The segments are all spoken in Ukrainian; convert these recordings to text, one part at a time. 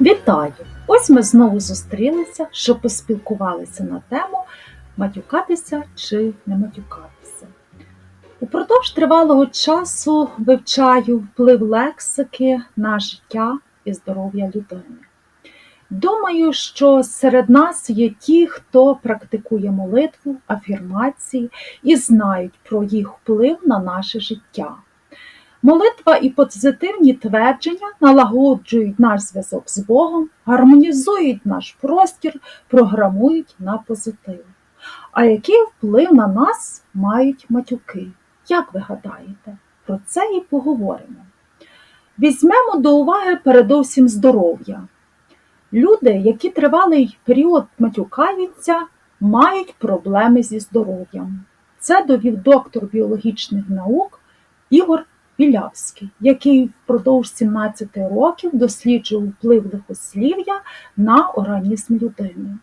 Вітаю! Ось ми знову зустрілися, щоб поспілкувалися на тему матюкатися чи не матюкатися. Упродовж тривалого часу вивчаю вплив лексики на життя і здоров'я людини. Думаю, що серед нас є ті, хто практикує молитву, афірмації і знають про їх вплив на наше життя. Молитва і позитивні твердження налагоджують наш зв'язок з Богом, гармонізують наш простір, програмують на позитив. А який вплив на нас мають матюки? Як ви гадаєте? Про це і поговоримо. Візьмемо до уваги передовсім здоров'я. Люди, які тривалий період матюкаються, мають проблеми зі здоров'ям. Це довів доктор біологічних наук Ігор Білявський, який впродовж 17 років досліджував вплив лихослів'я на організм людини.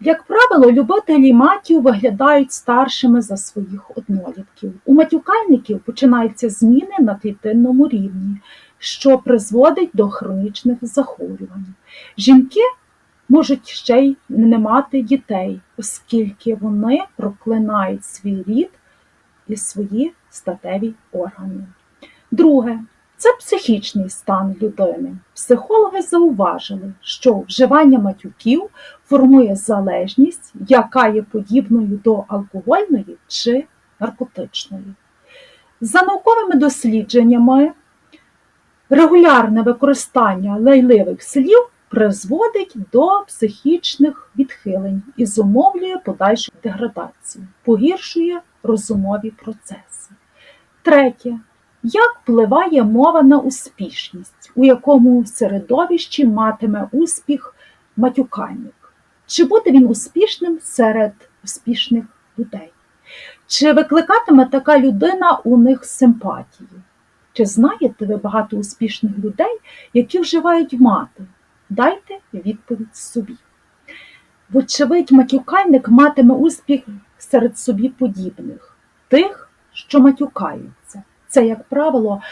Як правило, любителі матів виглядають старшими за своїх однолітків. У матюкальників починаються зміни на клітинному рівні, що призводить до хронічних захворювань. Жінки можуть ще й не мати дітей, оскільки вони проклинають свій рід і свої статеві органи. Друге це психічний стан людини. Психологи зауважили, що вживання матюків формує залежність, яка є подібною до алкогольної чи наркотичної. За науковими дослідженнями, регулярне використання лайливих слів призводить до психічних відхилень і зумовлює подальшу деградацію, погіршує розумові процеси. Третє. Як впливає мова на успішність, у якому середовищі матиме успіх матюкальник? Чи буде він успішним серед успішних людей? Чи викликатиме така людина у них симпатію? Чи знаєте ви багато успішних людей, які вживають мати? Дайте відповідь собі. Вочевидь, матюкальник матиме успіх серед собі подібних, тих, що матюкаються. Це, як правило,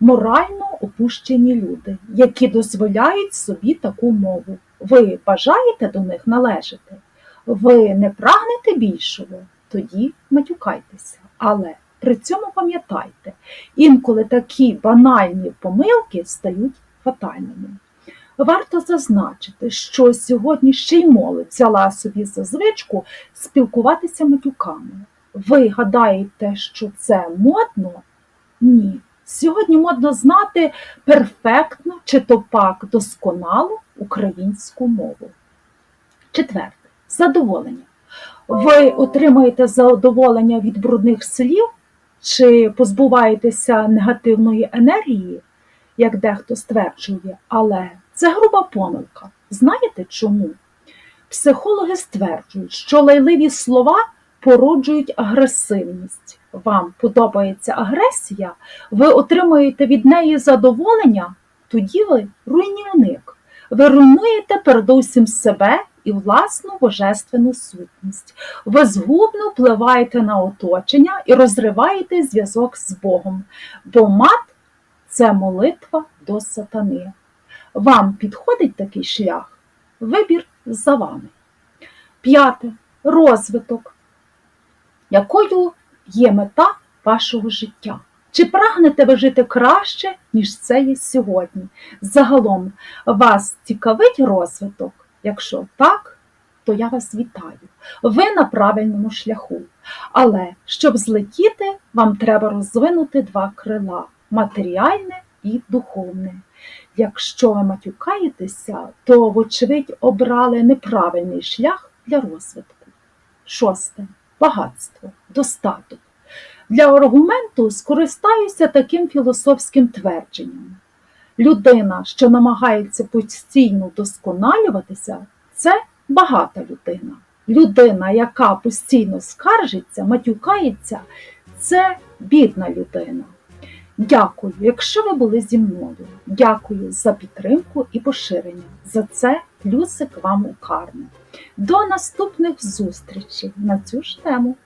морально опущені люди, які дозволяють собі таку мову. Ви бажаєте до них належати? Ви не прагнете більшого? Тоді матюкайтеся. Але при цьому пам'ятайте, інколи такі банальні помилки стають фатальними. Варто зазначити, що сьогодні ще й молодь взяла собі за звичку спілкуватися матюками. Ви гадаєте, що це модно? Ні. Сьогодні модно знати перфектно чи то пак досконалу українську мову. Четверте задоволення. Ви отримаєте задоволення від брудних слів чи позбуваєтеся негативної енергії, як дехто стверджує, але це груба помилка. Знаєте чому? Психологи стверджують, що лайливі слова породжують агресивність. Вам подобається агресія, ви отримуєте від неї задоволення, тоді ви руйнівник. Ви руйнуєте передусім себе і власну божественну сутність. Ви згубно впливаєте на оточення і розриваєте зв'язок з Богом, бо мат це молитва до сатани. Вам підходить такий шлях? Вибір за вами. П'яте розвиток. Якою є мета вашого життя? Чи прагнете ви жити краще, ніж це є сьогодні? Загалом вас цікавить розвиток? Якщо так, то я вас вітаю. Ви на правильному шляху. Але щоб злетіти, вам треба розвинути два крила матеріальне і духовне. Якщо ви матюкаєтеся, то, вочевидь, обрали неправильний шлях для розвитку. Шосте багатство, достаток. Для аргументу скористаюся таким філософським твердженням. Людина, що намагається постійно вдосконалюватися, це багата людина. Людина, яка постійно скаржиться, матюкається, це бідна людина. Дякую, якщо ви були зі мною. Дякую за підтримку і поширення. За це плюсик вам у карму. До наступних зустрічей на цю ж тему.